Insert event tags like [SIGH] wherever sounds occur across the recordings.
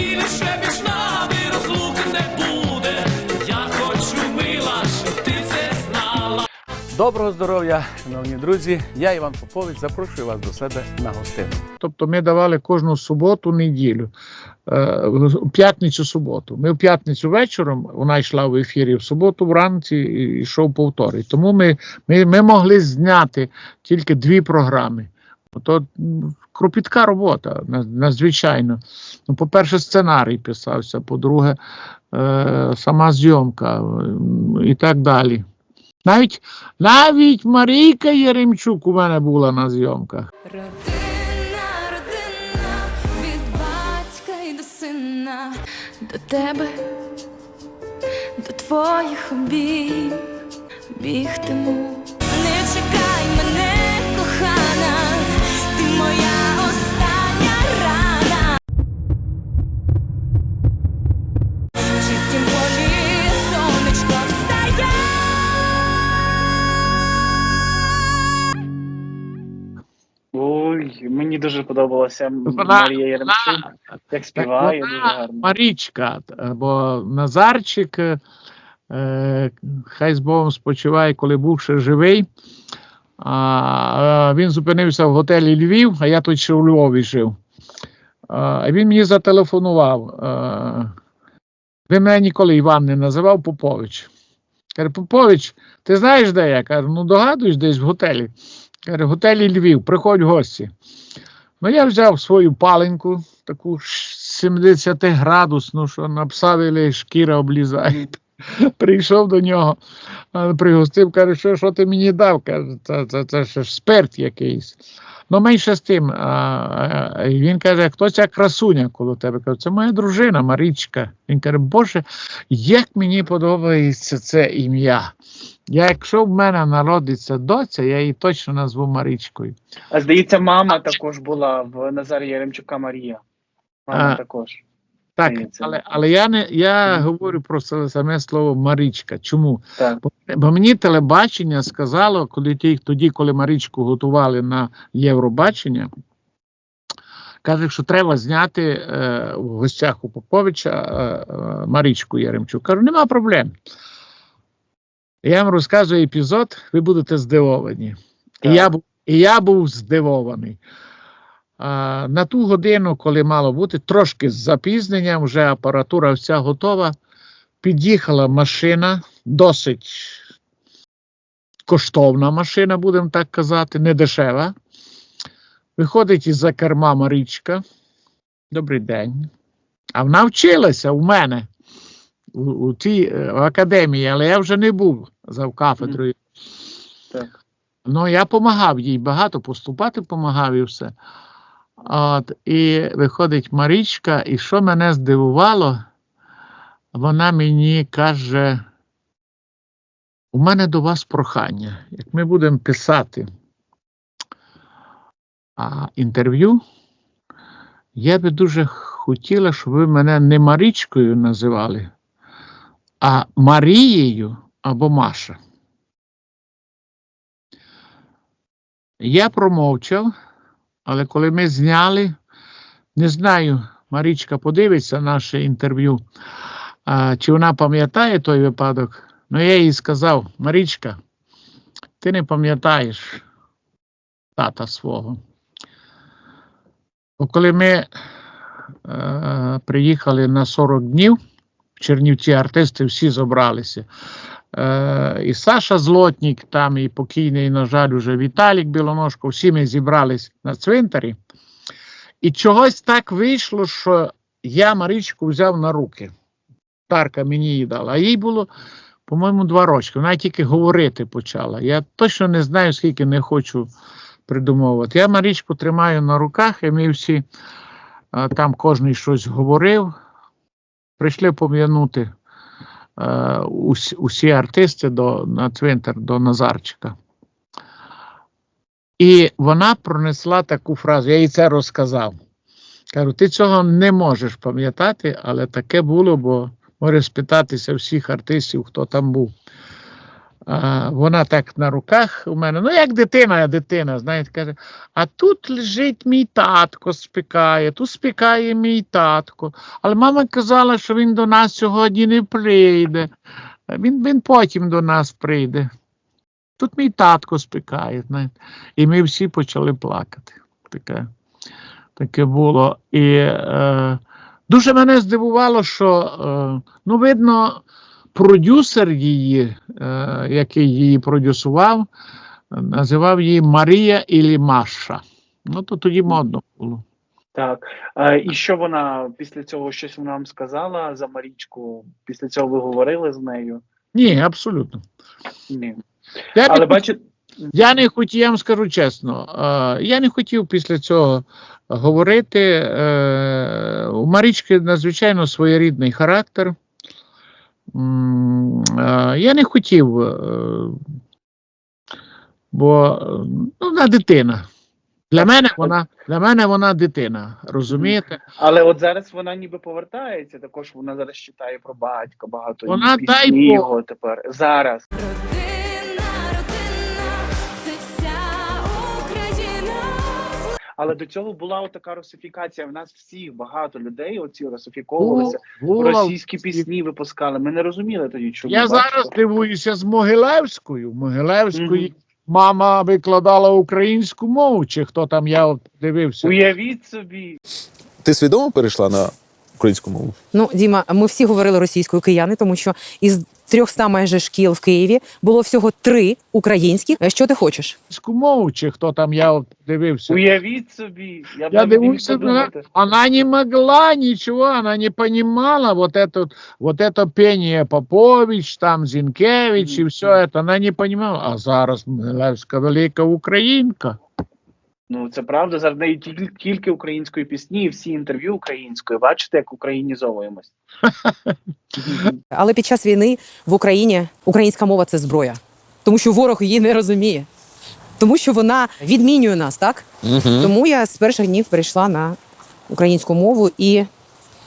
більше між нами розлуки не буде. Я хочу мила, щоб ти це знала. Доброго здоров'я, шановні друзі. Я Іван Попович. Запрошую вас до себе на гостину. Тобто ми давали кожну суботу, неділю, е, в п'ятницю, суботу. Ми в п'ятницю вечором, вона йшла в ефірі, в суботу вранці і йшов повтор. Тому ми, ми, ми могли зняти тільки дві програми. То кропітка робота, надзвичайно. Ну, по-перше, сценарій писався, по-друге, е, сама зйомка і так далі. Навіть, навіть Марійка Єремчук у мене була на зйомках. Родина, родина, від батька і до сина, до тебе, до твоїх обійм бігтиму. Не чекай мене, кохана, Ой, мені дуже подобалася Вона- Марія Яремчук, як співає, дуже гарно. Марічка, бо Назарчик, е, е, хай з Богом спочиває, коли був ще живий. А, е, він зупинився в готелі Львів, а я тут ще у Львові жив. А, він мені зателефонував. е, Він мене ніколи Іван не називав Попович. Каже, Попович, ти знаєш, де я? Кажу, ну догадуєш, десь в готелі. Каже, в готелі Львів, приходь в гості. Ну, я взяв свою паленьку, таку 70 градусну, що на пса вилі шкіра облізає. Прийшов до нього, пригостив, каже, що, що ти мені дав? Каже, це, це, це ж спирт якийсь. Ну, менше з тим. А, а, він каже, хто ця красуня коло тебе? Кажу, це моя дружина Марічка. Він каже, Боже, як мені подобається це ім'я. Я, якщо в мене народиться доця, я її точно назву Марічкою. А здається, мама також була в Назарі Яремчука Марія. Мама А. також. Так, але, але я не я говорю про саме слово Марічка. Чому? Так. Бо, бо мені телебачення сказало, коли ті, тоді, коли Марічку готували на Євробачення, каже, що треба зняти е, в гостях у Поповича е, е, Марічку Яремчук. Кажу, нема проблем. Я вам розказую епізод, ви будете здивовані. І я, був- і я був здивований. На ту годину, коли мало бути, трошки з запізненням, вже апаратура вся готова. Під'їхала машина, досить коштовна машина, будемо так казати, не дешева. Виходить із-за керма Марічка. Добрий день. А вона вчилася у мене у, у тій е, в академії, але я вже не був за кафедрою. Так. Ну, я допомагав їй багато, поступати допомагав і все. От, і виходить Марічка, і що мене здивувало, вона мені каже: у мене до вас прохання. Як ми будемо писати а, інтерв'ю, я би дуже хотіла, щоб ви мене не Марічкою називали, а Марією або Маша. Я промовчав, але коли ми зняли, не знаю, Марічка подивиться наше інтерв'ю, чи вона пам'ятає той випадок. Ну, я їй сказав: Марічка, ти не пам'ятаєш тата свого. Бо коли ми е, приїхали на 40 днів, в Чернівці артисти всі зібралися. Е, і Саша Злотнік, там і покійний, на жаль, уже Віталік Білоножко, всі ми зібрались на цвинтарі. І чогось так вийшло, що я Марічку взяв на руки. Тарка мені її дала. А їй було, по-моєму, два роки. Вона тільки говорити почала. Я точно не знаю, скільки не хочу придумовувати. Я Марічку тримаю на руках, і ми всі е, там кожен щось говорив. Прийшли пом'янути усі, усі артисти до, на цвинтар до Назарчика. І вона пронесла таку фразу, я їй це розказав. Кажу, ти цього не можеш пам'ятати, але таке було, бо можеш спитатися всіх артистів, хто там був. А, вона так на руках у мене, ну як дитина, дитина, знаєте, каже, а тут лежить мій татко, спікає, тут спікає мій татко. Але мама казала, що він до нас сьогодні не прийде. Він, він потім до нас прийде. Тут мій татко спікає, знаєте. І ми всі почали плакати. Таке, таке було. І е, дуже мене здивувало, що е, ну, видно, продюсер її, е, який її продюсував, називав її Марія Ілі Маша. Ну, то тоді модно було. Так. І що вона після цього щось вона вам сказала за Марічку? Після цього ви говорили з нею? Ні, абсолютно. Ні. Я Але не, бачите, я не хотів, я вам скажу чесно, е, я не хотів після цього говорити. Е, у Марічки надзвичайно своєрідний характер. Е, я не хотів, е, бо ну, вона дитина. Для мене вона, для мене вона дитина, розумієте? але от зараз вона ніби повертається. Також вона зараз читає про батька, багато Вона, дай Бог. тепер. Зараз. Але до цього була така русифікація. В нас всіх багато людей оці русифіковувалися. Була- Російські пісні випускали. Ми не розуміли тоді, чому. Я бачите. зараз дивуюся з Могилевською. Могилевської Мгм. мама викладала українську мову, чи хто там я дивився. Уявіть собі, Ти свідомо перейшла на українську мову? Ну, Діма, ми всі говорили російською кияни, тому що із 300 майже шкіл в Києві було всього три українських. Е, Що ти хочеш? Українську мову, чи хто там я от дивився. уявіть собі. Я, б Я навіть не міг дивуюся, вона, подумати. она не могла ничего, она не понимала вот это, вот это пение Попович, там Зінкевич і все это, она не понимала. А зараз Могилевська велика українка. Ну це правда. Зараз в неї тільки, тільки української пісні, і всі інтерв'ю українською. Бачите, як українізовуємось. [LAUGHS] Але під час війни в Україні українська мова це зброя, тому що ворог її не розуміє, тому що вона відмінює нас, так? Угу. Тому я з перших днів перейшла на українську мову і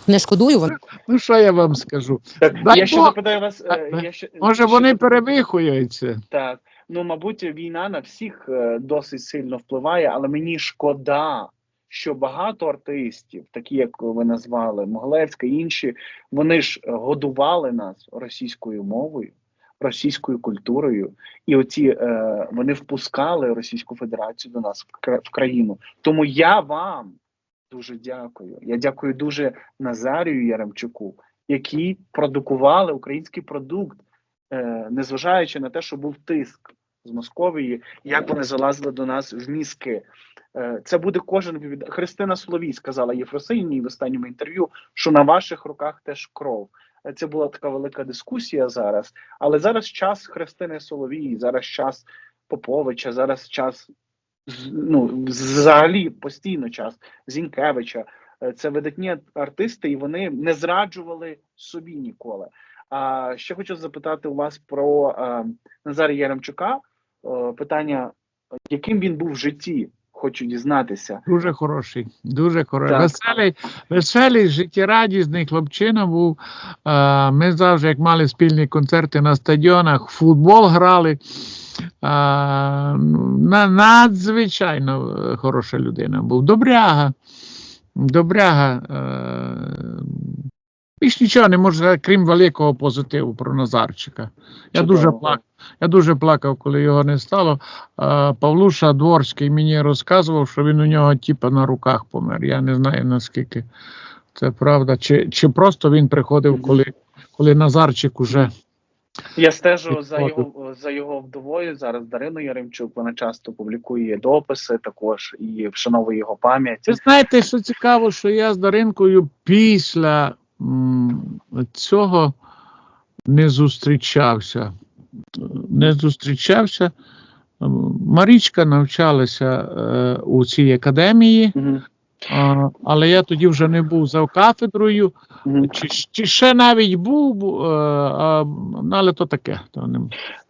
не шкодую. Вона Ну що я вам скажу? Так, Дай я ще Бог. запитаю вас. е, А, я ще, Може ще вони перевихуються. Так. Ну, мабуть, війна на всіх е, досить сильно впливає, але мені шкода, що багато артистів, такі як ви назвали, Моглевська інші, вони ж годували нас російською мовою, російською культурою, і оці е, вони впускали Російську Федерацію до нас в, кра- країну. Тому я вам дуже дякую. Я дякую дуже Назарію Яремчуку, які продукували український продукт незважаючи на те, що був тиск з Московії, як вони залазили до нас в мізки. Е, Це буде кожен від Христина Соловій сказала Єфросиній в останньому інтерв'ю, що на ваших руках теж кров. Е, Це була така велика дискусія зараз. Але зараз час Христини Соловій, зараз час Поповича, зараз час ну, взагалі постійно час Зінкевича. Е, Це видатні артисти, і вони не зраджували собі ніколи. А ще хочу запитати у вас про е, Назарія Яремчука. Е, питання, яким він був в житті? Хочу дізнатися. Дуже хороший, дуже хороший. Веселий, веселий, життєрадісний хлопчина був. Е, Ми завжди, як мали спільні концерти на стадіонах, футбол грали. Е, Надзвичайно е, хороша людина був. Добряга. Добряга. Більш нічого не можу сказати, крім великого позитиву про Назарчика. Я Чудово. дуже плакав. Я дуже плакав, коли його не стало. А, Павлуша Дворський мені розказував, що він у нього типа на руках помер. Я не знаю наскільки це правда. Чи, чи просто він приходив, коли, коли Назарчик уже. Я стежу за його за його вдовою зараз Дариною Яремчук. Вона часто публікує дописи, також і вшановує його пам'ять. Ви знаєте, що цікаво, що я з Даринкою після цього не зустрічався. Не зустрічався. Марічка навчалася е, у цій академії. А, але я тоді вже не був за кафедрою, чи, чи ще навіть був, е, а, ну, але то таке. То не...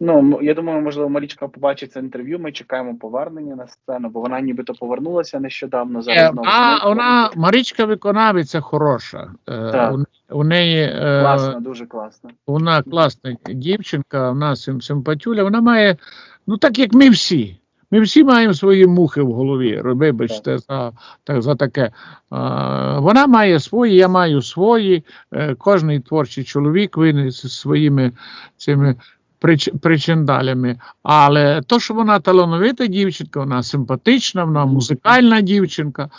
Ну, я думаю, можливо, Марічка побачить це інтерв'ю. Ми чекаємо повернення на сцену, бо вона нібито повернулася нещодавно. Е, Зараз знову а, вона, Марічка виконавиця хороша. Е, Так. у, неї е, дуже класно. вона класна дівчинка, вона сим, симпатюля, вона має, ну так як ми всі. Ми всі маємо свої мухи в голові. Вибачте за, так, за таке. А, вона має свої, я маю свої. Е, кожний творчий чоловік він зі своїми цими прич, причиндалями. Але то, що вона талановита дівчинка, вона симпатична, вона музикальна дівчинка.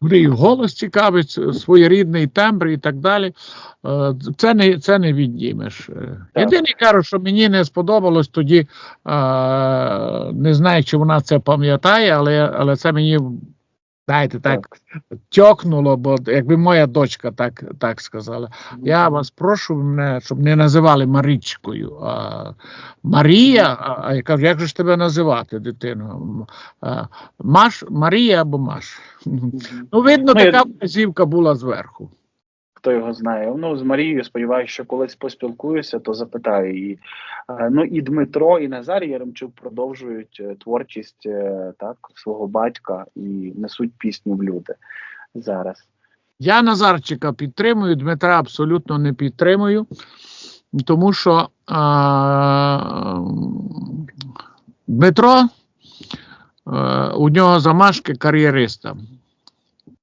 В неї голос цікавить, своєрідний тембр і так далі. Е, Це не, це не віднімеш. Е, Так. Єдине кажу, що мені не сподобалось тоді, е, не знаю, чи вона це пам'ятає, але, але це мені, знаєте, так, тьокнуло, бо якби моя дочка так, так сказала. Я вас прошу мене, щоб не називали Марічкою. А Марія, а, я кажу, як же ж тебе називати, дитино? Маш, Марія або Маш. Ну, видно, Ну, така вказівка була зверху. Хто його знає? Ну з Марією сподіваюся, що колись поспілкуюся, то запитаю її. Е, Ну і Дмитро, і Назарій Яремчук продовжують е, творчість е, так свого батька і несуть пісню в люди зараз. Я Назарчика підтримую, Дмитра абсолютно не підтримую, тому що а, Дмитро, е, у нього замашки кар'єриста.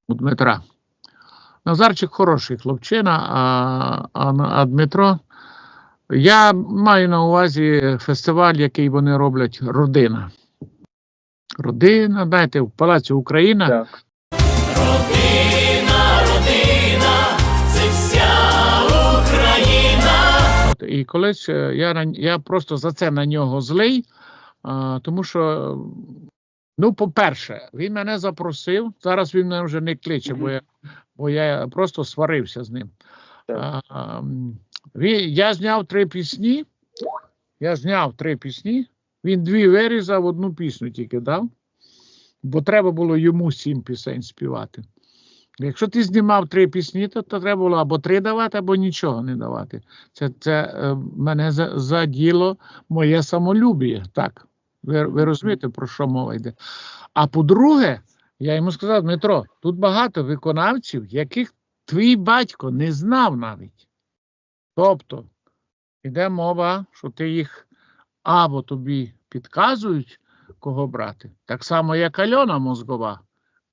У Дмитра. Назарчик хороший хлопчина, а, а, а Дмитро. Я маю на увазі фестиваль, який вони роблять Родина. Родина, знаєте, в Палаці Україна. Так. Родина, родина, це вся Україна. І колись е, я, я просто за це на нього злий, а, тому що, ну, по-перше, він мене запросив. Зараз він мене вже не кличе, бо я, бо я просто сварився з ним. А, я зняв три пісні. Я зняв три пісні. Він дві вирізав, одну пісню тільки дав, бо треба було йому сім пісень співати. Якщо ти знімав три пісні, то, то треба було або три давати, або нічого не давати. Це, це е, мене за- заділо моє самолюбіє. Так. Ви, ви розумієте, про що мова йде? А по-друге, я йому сказав, Дмитро, тут багато виконавців, яких твій батько не знав навіть. Тобто, йде мова, що ти їх або тобі підказують, кого брати, так само, як Альона Мозгова.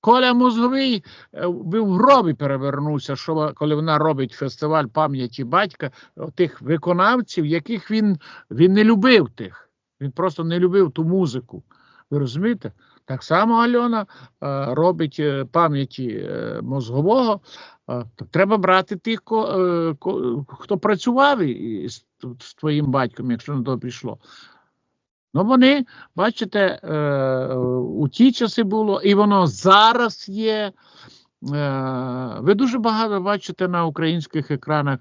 Коля Мозговий е, в гробі перевернувся, що коли вона робить фестиваль пам'яті батька, тих виконавців, яких він, він не любив тих. Він просто не любив ту музику. Ви розумієте? Так само Альона е, робить е, пам'яті е, мозгового. Треба брати тих, хто працював з твоїм батьком, якщо на то пішло. Ну, вони, бачите, у ті часи було, і воно зараз є. Ви дуже багато бачите на українських екранах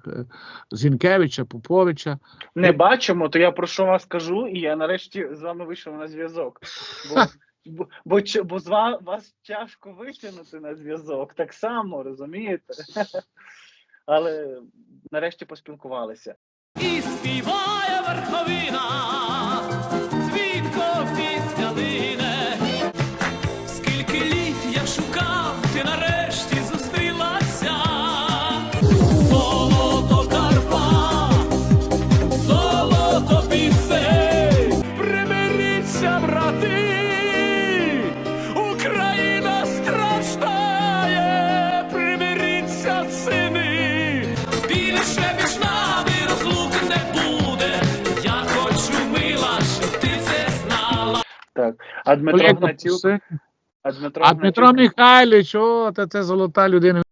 Зінкевича, Поповича. Не бачимо, то я про що вас кажу, і я нарешті з вами вийшов на зв'язок. Бо, бо, бо, з ва- вас тяжко витягнути на зв'язок, так само, розумієте? [LAUGHS] Але нарешті поспілкувалися. І співає верховина, А Дмитро Гнатюк, а Дмитро, А Дмитро Михайлович, о, та це золота людина.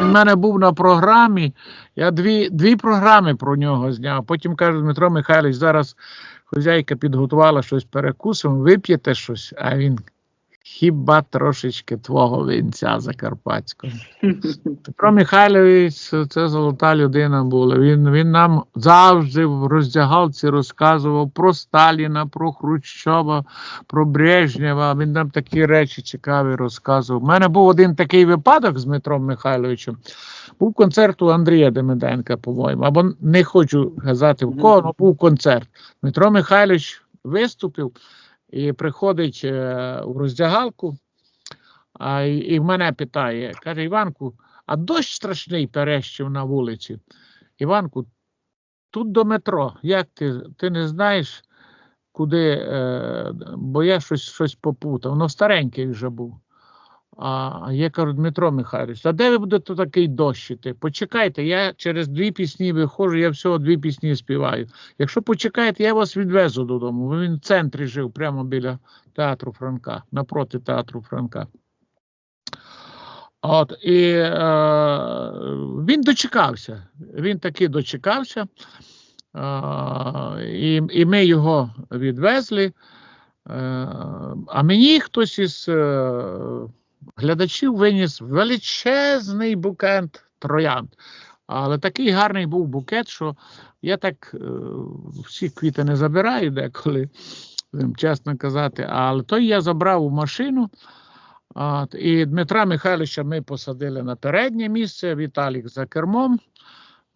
Він в мене був на програмі. Я дві, дві програми про нього зняв. Потім каже Дмитро Михайлович, зараз хазяйка підготувала щось перекусимо, вип'єте щось, а він. Хіба трошечки твого вінця закарпатського. [LAUGHS] Петро Михайлович це золота людина була. Він, він нам завжди в роздягалці розказував про Сталіна, про Хрущова, про Брежнєва. Він нам такі речі цікаві розказував. У мене був один такий випадок з Дмитром Михайловичем. Був концерт у Андрія Демиденка, по-моєму, або не хочу казати в кого, але був концерт. Дмитро Михайлович виступив і приходить е, у роздягалку, а, і мене питає, каже Іванку, а дощ страшний перещив на вулиці. Іванку, тут до метро. Як ти? Ти не знаєш, куди, е, бо я щось, щось попутав. Ну, старенький вже був. А я кажу, Дмитро Михайлович, а де ви будете такий дощити? Почекайте, я через дві пісні виходжу, я всього дві пісні співаю. Якщо почекаєте, я вас відвезу додому. Він в центрі жив, прямо біля театру Франка, напроти театру Франка. От, і е, він дочекався. Він таки дочекався. Е, і, і ми його відвезли. Е, а мені хтось із е, глядачів виніс величезний букет троянд. Але такий гарний був букет, що я так е, всі квіти не забираю деколи, чесно казати. Але той я забрав у машину. От, і Дмитра Михайловича ми посадили на переднє місце, Віталік за кермом.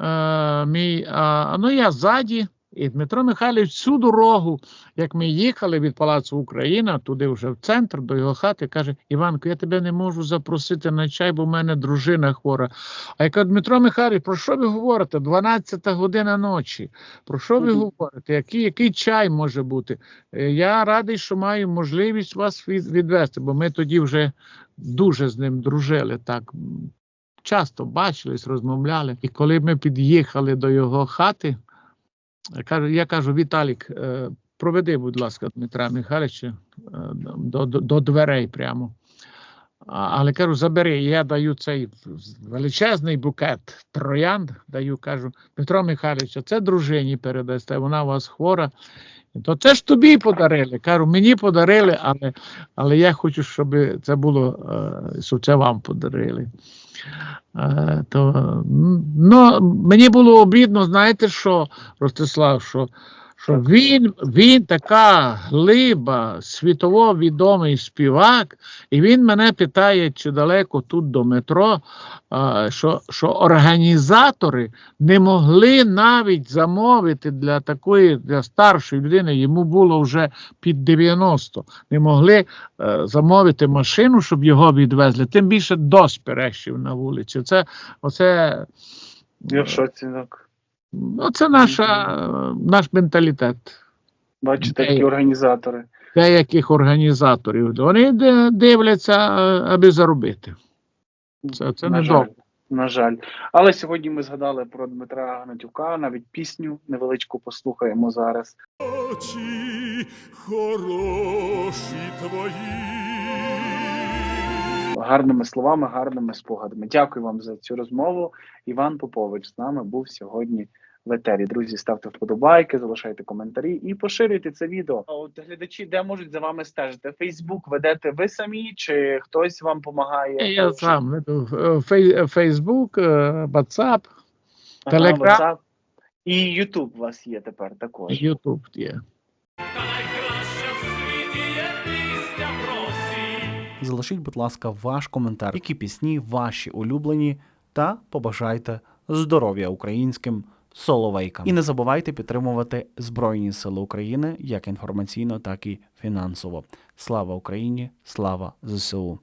Е, мій, а, ну я ззаді. І Дмитро Михайлович всю дорогу, як ми їхали від Палацу Україна, туди вже в центр, до його хати, каже: Іванко, я тебе не можу запросити на чай, бо в мене дружина хвора. А я кажу, Дмитро Михайлович, про що ви говорите? 12 година ночі. Про що ви говорите? Який, який чай може бути? Е, Я радий, що маю можливість вас відвести, бо ми тоді вже дуже з ним дружили. так. Часто бачились, розмовляли. І коли ми під'їхали до його хати, я кажу, Віталік, е, проведи, будь ласка, Дмитра Михайловича е, до, до, до дверей прямо. Але кажу, забери, я даю цей величезний букет троянд, даю, кажу, Дмитро Михайлович, це дружині передасте, вона у вас хвора. То це ж тобі подарили. Кажу, мені подарили, але, але я хочу, щоб це було, е, щоб це вам подарили. Е, То, ну, мені було обідно, знаєте що, Ростислав, що, що він, він така глиба, світово відомий співак, і він мене питає, чи далеко тут до метро, що, що організатори не могли навіть замовити для такої для старшої людини, йому було вже під 90, не могли е, замовити машину, щоб його відвезли. Тим більше дощ перещив на вулиці. Це, оце, Я в шоці, так. Ну, це наша, наш менталітет Бачите, які організатори. деяких організаторів. Вони дивляться, е, аби заробити. Це, це на не жаль. добре. На жаль. Але сьогодні ми згадали про Дмитра Гнатюка, навіть пісню невеличку послухаємо зараз. очі хороші твої. Гарними словами, гарними спогадами. Дякую вам за цю розмову. Іван Попович з нами був сьогодні в етері. Друзі, ставте вподобайки, залишайте коментарі і поширюйте це відео. А от глядачі, де можуть за вами стежити? Фейсбук ведете ви самі, чи хтось вам допомагає? Я сам веду е, Фейсбук, е, WhatsApp, Телеграм. І Ютуб у вас є тепер також. Ютуб є. Залишіть, будь ласка, ваш коментар, які пісні ваші улюблені, та побажайте здоров'я українським соловейкам. І не забувайте підтримувати Збройні Сили України як інформаційно, так і фінансово. Слава Україні! Слава ЗСУ!